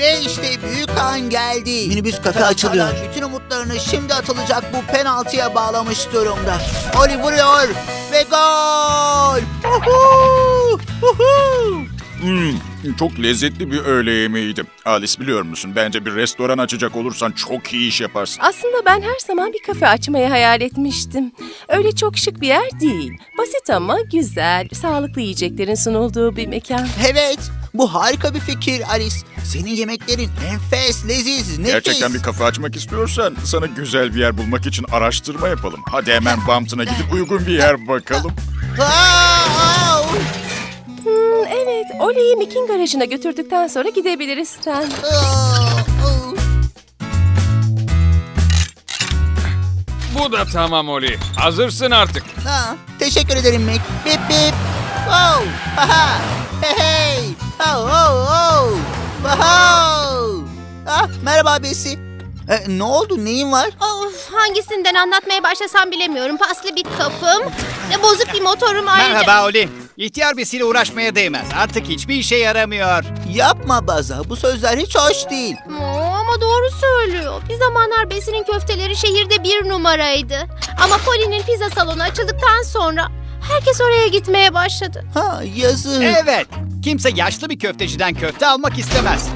Ve işte büyük an geldi. Minibüs kafe açılıyor. Bütün umutlarını şimdi atılacak bu penaltıya bağlamış durumda. Oli vuruyor ve gol! Uhu! Uhu! Hmm, çok lezzetli bir öğle yemeğiydi. Alice biliyor musun? Bence bir restoran açacak olursan çok iyi iş yaparsın. Aslında ben her zaman bir kafe açmayı hayal etmiştim. Öyle çok şık bir yer değil. Basit ama güzel, sağlıklı yiyeceklerin sunulduğu bir mekan. Evet, bu harika bir fikir Alice. Senin yemeklerin enfes, leziz, nefis. Gerçekten bir kafe açmak istiyorsan sana güzel bir yer bulmak için araştırma yapalım. Hadi hemen Bampton'a gidip uygun bir yer bakalım. Aa, au! Hmm, evet, Oli'yi Mick'in garajına götürdükten sonra gidebiliriz Stan. Aa, au! Bu da tamam Oli. Hazırsın artık. Aa, teşekkür ederim Mick. Bip bip. Wow. Haha. Hey hey. Oh oh oh. Wow. Ah, merhaba Besi. E, ne oldu? Neyin var? Of, hangisinden anlatmaya başlasam bilemiyorum. Paslı bir kapım, ve bozuk bir motorum ayrıca. Merhaba Oli. İhtiyar besiyle uğraşmaya değmez. Artık hiçbir işe yaramıyor. Yapma Baza. Bu sözler hiç hoş değil. Oo, ama doğru söylüyor. Bir zamanlar Besi'nin köfteleri şehirde bir numaraydı. Ama Poli'nin pizza salonu açıldıktan sonra herkes oraya gitmeye başladı. Ha, yazık. Evet. Kimse yaşlı bir köfteciden köfte almak istemez.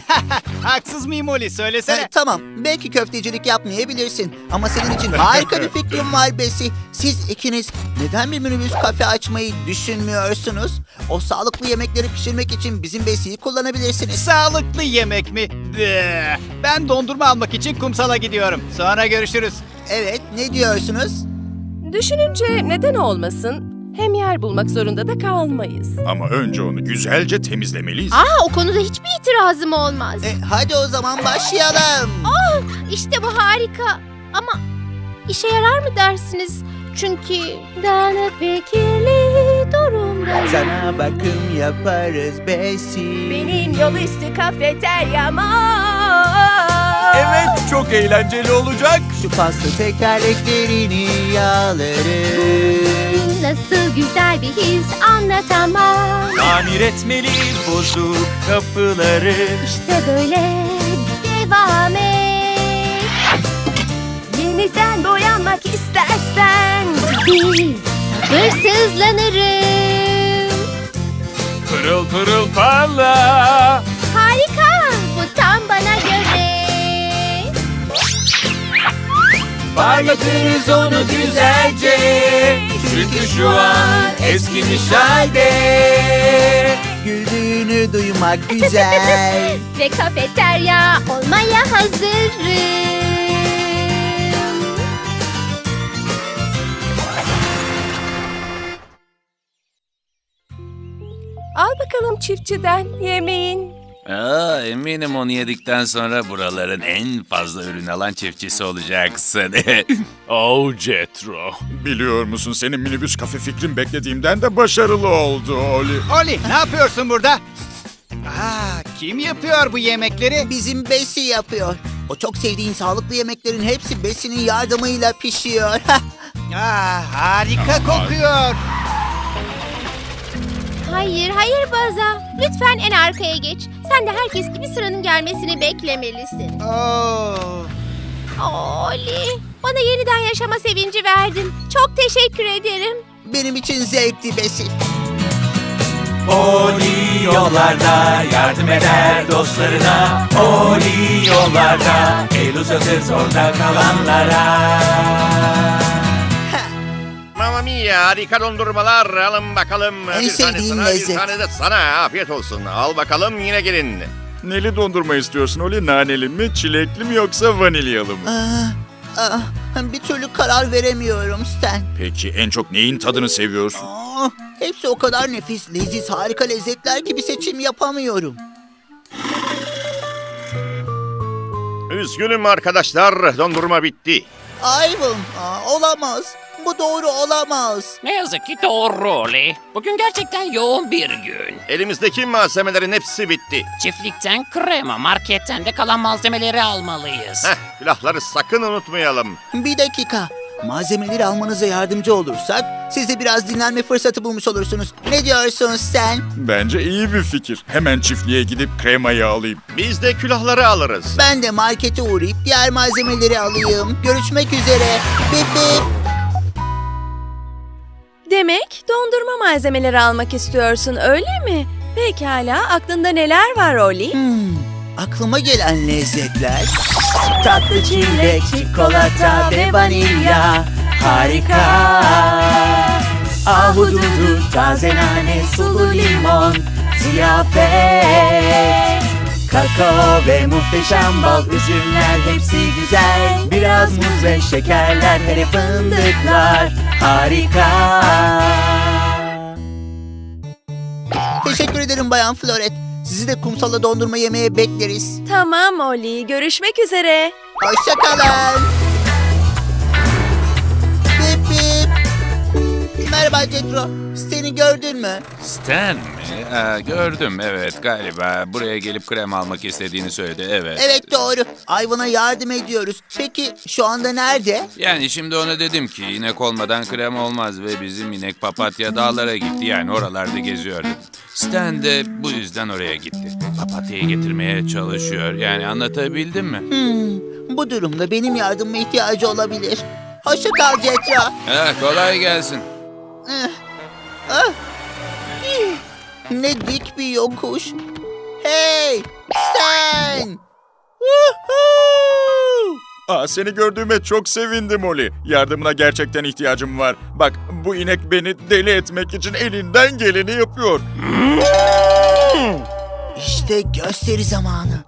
Haksız mıyım Oli? Söylesene. E, tamam. Belki köftecilik yapmayabilirsin. Ama senin için harika bir fikrim var Besi. Siz ikiniz neden bir minibüs kafe açmayı düşünmüyorsunuz? O sağlıklı yemekleri pişirmek için bizim Besi'yi kullanabilirsiniz. Sağlıklı yemek mi? Ben dondurma almak için kumsala gidiyorum. Sonra görüşürüz. Evet, ne diyorsunuz? Düşününce neden olmasın? Hem yer bulmak zorunda da kalmayız. Ama önce onu güzelce temizlemeliyiz. Aa, o konuda hiçbir itirazım olmaz. E, hadi o zaman başlayalım. İşte bu harika. Ama işe yarar mı dersiniz? Çünkü dağınık ve kirli durumda. Sana bakım yaparız Besi. Benim yol üstü kafeteryama. Evet, çok eğlenceli olacak. Şu paslı tekerleklerini yağlarız. Nasıl güzel bir his anlatamam. Tamir etmeli bozuk kapıları. İşte böyle devam et. Yeniden boyanmak istersen. Bir sabırsızlanırım. Pırıl pırıl parla. Parlatırız onu güzelce. Çünkü şu an eskimiş halde. Güldüğünü duymak güzel. Ve kafeterya olmaya hazırım. Al bakalım çiftçiden yemeğin. Aa, eminim onu yedikten sonra buraların en fazla ürün alan çiftçisi olacaksın. Oh Jetro. Biliyor musun senin minibüs kafe fikrin beklediğimden de başarılı oldu Oli. Oli ne yapıyorsun burada? Aa, kim yapıyor bu yemekleri? Bizim Besi yapıyor. O çok sevdiğin sağlıklı yemeklerin hepsi Besi'nin yardımıyla pişiyor. Aa, harika kokuyor. Hayır, hayır Baza. Lütfen en arkaya geç. Sen de herkes gibi sıranın gelmesini beklemelisin. Oo. Oli, bana yeniden yaşama sevinci verdin. Çok teşekkür ederim. Benim için zevkti Besi. Oli yollarda yardım eder dostlarına. Oli yollarda el uzatır zorda kalanlara. Mia harika dondurmalar alın bakalım. En bir tane sevdiğim sana lezzet. bir tane de sana afiyet olsun. Al bakalım yine gelin. Neli dondurma istiyorsun Oli? Naneli mi, çilekli mi yoksa vanilyalı mı? Aa, aa, bir türlü karar veremiyorum Stan. Peki en çok neyin tadını seviyorsun? Aa, hepsi o kadar nefis, leziz, harika lezzetler ki bir seçim yapamıyorum. Üzgünüm arkadaşlar dondurma bitti. Ivan, aa, olamaz. Bu doğru olamaz. Ne yazık ki doğru Oli. Bugün gerçekten yoğun bir gün. Elimizdeki malzemelerin hepsi bitti. Çiftlikten krema, marketten de kalan malzemeleri almalıyız. Heh, külahları sakın unutmayalım. Bir dakika. Malzemeleri almanıza yardımcı olursak siz de biraz dinlenme fırsatı bulmuş olursunuz. Ne diyorsun sen? Bence iyi bir fikir. Hemen çiftliğe gidip kremayı alayım. Biz de külahları alırız. Ben de markete uğrayıp diğer malzemeleri alayım. Görüşmek üzere. Bip bip. Demek dondurma malzemeleri almak istiyorsun öyle mi? Pekala aklında neler var Oli? Hmm, aklıma gelen lezzetler. Tatlı çilek, çikolata ve vanilya Harika Ahududu, taze nane, sulu limon Ziyafet Kakao ve muhteşem bal Üzümler hepsi güzel Biraz muz ve şekerler Hele fındıklar Harika Teşekkür ederim Bayan Floret. Sizi de kumsala dondurma yemeye bekleriz. Tamam Oli görüşmek üzere. Hoşçakalın. Bip bip. Merhaba Cetro. Seni gördün mü? Stan mi? Aa, gördüm evet galiba. Buraya gelip krem almak istediğini söyledi evet. Evet doğru. Ayvana yardım ediyoruz. Peki şu anda nerede? Yani şimdi ona dedim ki inek olmadan krem olmaz ve bizim inek papatya dağlara gitti. Yani oralarda geziyordu. Stan de bu yüzden oraya gitti. Papatyayı getirmeye çalışıyor. Yani anlatabildim mi? Hmm, bu durumda benim yardımıma ihtiyacı olabilir. Hoşça kal Cetro. Ha, kolay gelsin. Eh, ah, ih, Ne dik bir yokuş. Hey sen! Woohoo! Aa, seni gördüğüme çok sevindim Oli. Yardımına gerçekten ihtiyacım var. Bak bu inek beni deli etmek için elinden geleni yapıyor. İşte gösteri zamanı.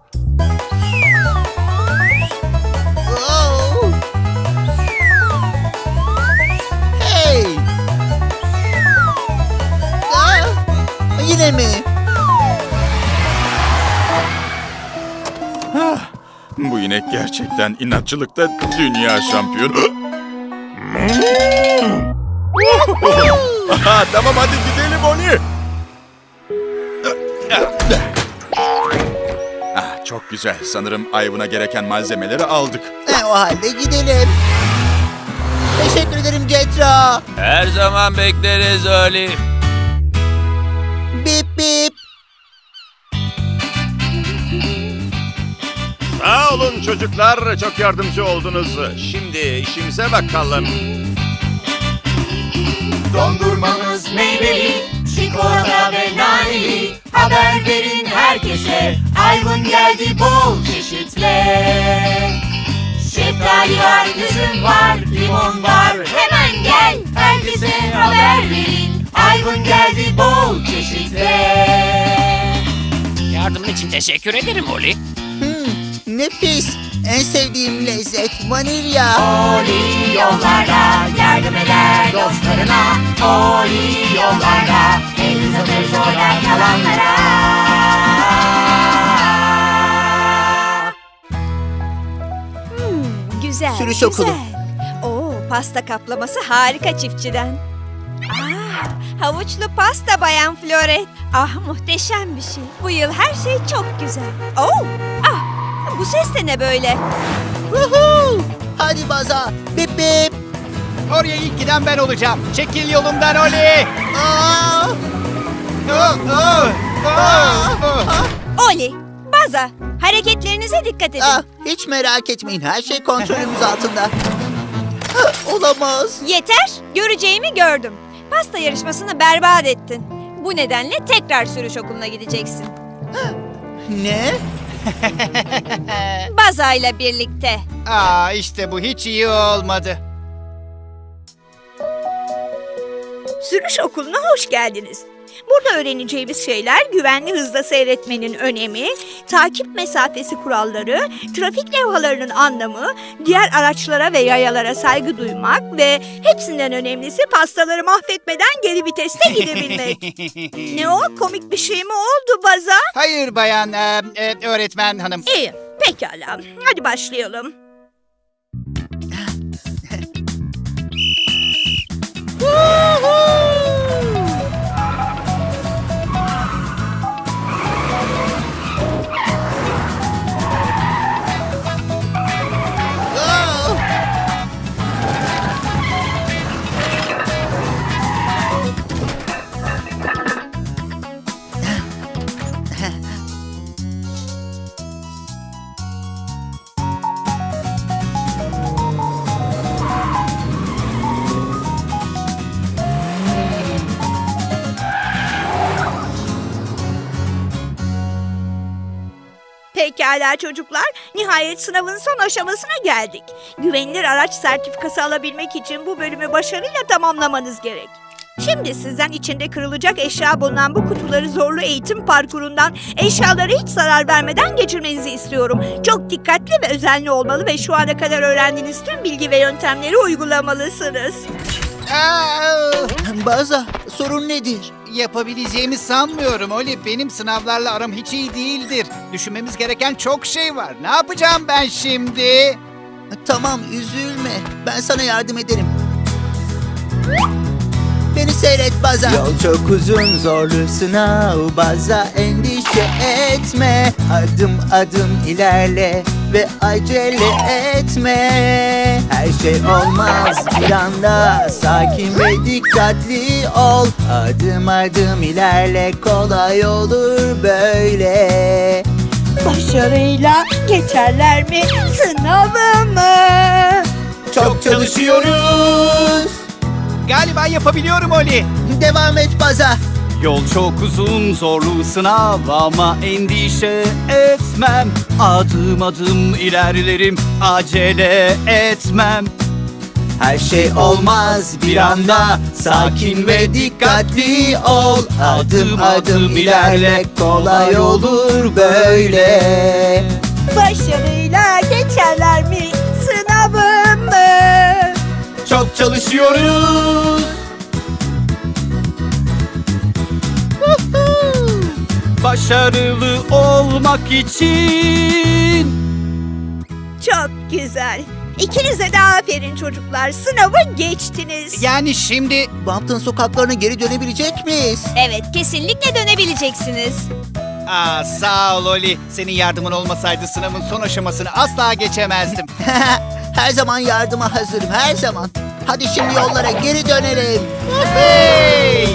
Yine mi? Bu inek gerçekten inatçılıkta dünya şampiyonu. Aha, tamam hadi gidelim Oli. Ah, çok güzel. Sanırım Ayvın'a gereken malzemeleri aldık. E, o halde gidelim. Teşekkür ederim Cetra. Her zaman bekleriz Oli. Sağ olun çocuklar, çok yardımcı oldunuz. Şimdi işimize bakalım. Dondurmamız meyveli, çikolata ve naneli Haber verin herkese, Ayvın geldi bol çeşitle Şeftali var, üzüm var, limon var Hemen gel, herkese haber verin Ayvın geldi bol çeşitle Yardımın için teşekkür ederim Oli. Hmm, nefis. En sevdiğim lezzet vanilya. Oli yollarda yardım eder dostlarına Oli yollarda el uzatır zorlar kalanlara Güzel. Sürüş güzel. okulu. Oo, pasta kaplaması harika çiftçiden. Aa, havuçlu pasta bayan Floret. Ah muhteşem bir şey. Bu yıl her şey çok güzel. Oo, ah, bu ses de ne böyle? Woohoo! Hadi baza. Bip bip. Oraya ilk giden ben olacağım. Çekil yolumdan Oli. Aa! Oli, Baza, hareketlerinize dikkat edin. Ah, hiç merak etmeyin. Her şey kontrolümüz altında. Ah, Olamaz. Yeter, göreceğimi gördüm. Pasta yarışmasını berbat ettin. Bu nedenle tekrar sürüş okuluna gideceksin. Ne? Baza ile birlikte. Aa işte bu hiç iyi olmadı. Sürüş okuluna hoş geldiniz. Burada öğreneceğimiz şeyler güvenli hızda seyretmenin önemi, takip mesafesi kuralları, trafik levhalarının anlamı, diğer araçlara ve yayalara saygı duymak ve hepsinden önemlisi pastaları mahvetmeden geri viteste gidebilmek. ne o? Komik bir şey mi oldu Baza? Hayır bayan e, e, öğretmen hanım. İyi, pekala. Hadi başlayalım. Pekala çocuklar, nihayet sınavın son aşamasına geldik. Güvenilir araç sertifikası alabilmek için bu bölümü başarıyla tamamlamanız gerek. Şimdi sizden içinde kırılacak eşya bulunan bu kutuları zorlu eğitim parkurundan eşyalara hiç zarar vermeden geçirmenizi istiyorum. Çok dikkatli ve özenli olmalı ve şu ana kadar öğrendiğiniz tüm bilgi ve yöntemleri uygulamalısınız. Baza sorun nedir? Yapabileceğimi sanmıyorum Oli. Benim sınavlarla aram hiç iyi değildir. Düşünmemiz gereken çok şey var. Ne yapacağım ben şimdi? Tamam üzülme. Ben sana yardım ederim. Beni seyret Baza. Yol çok uzun zorlu sınav Baza endişe etme Adım adım ilerle ve acele etme. Her şey olmaz bir anda. Sakin ve dikkatli ol. Adım adım ilerle kolay olur böyle. Başarıyla geçerler mi sınavımı? Çok çalışıyoruz. Galiba yapabiliyorum Oli. Devam et Baza Yol çok uzun zorlu sınav ama endişe etmem. Adım adım ilerlerim acele etmem. Her şey olmaz bir anda Sakin ve dikkatli ol. Adım adım ilerle kolay olur böyle. Başarıyla geçerler mi sınavımı? Çok çalışıyoruz Başarılı olmak için Çok güzel. İkinize de aferin çocuklar. Sınavı geçtiniz. Yani şimdi Bampton sokaklarına geri dönebilecek miyiz? Evet, kesinlikle dönebileceksiniz. Aa, sağ ol Oli. Senin yardımın olmasaydı sınavın son aşamasını asla geçemezdim. her zaman yardıma hazırım her zaman Hadi şimdi yollara geri dönelim Hey!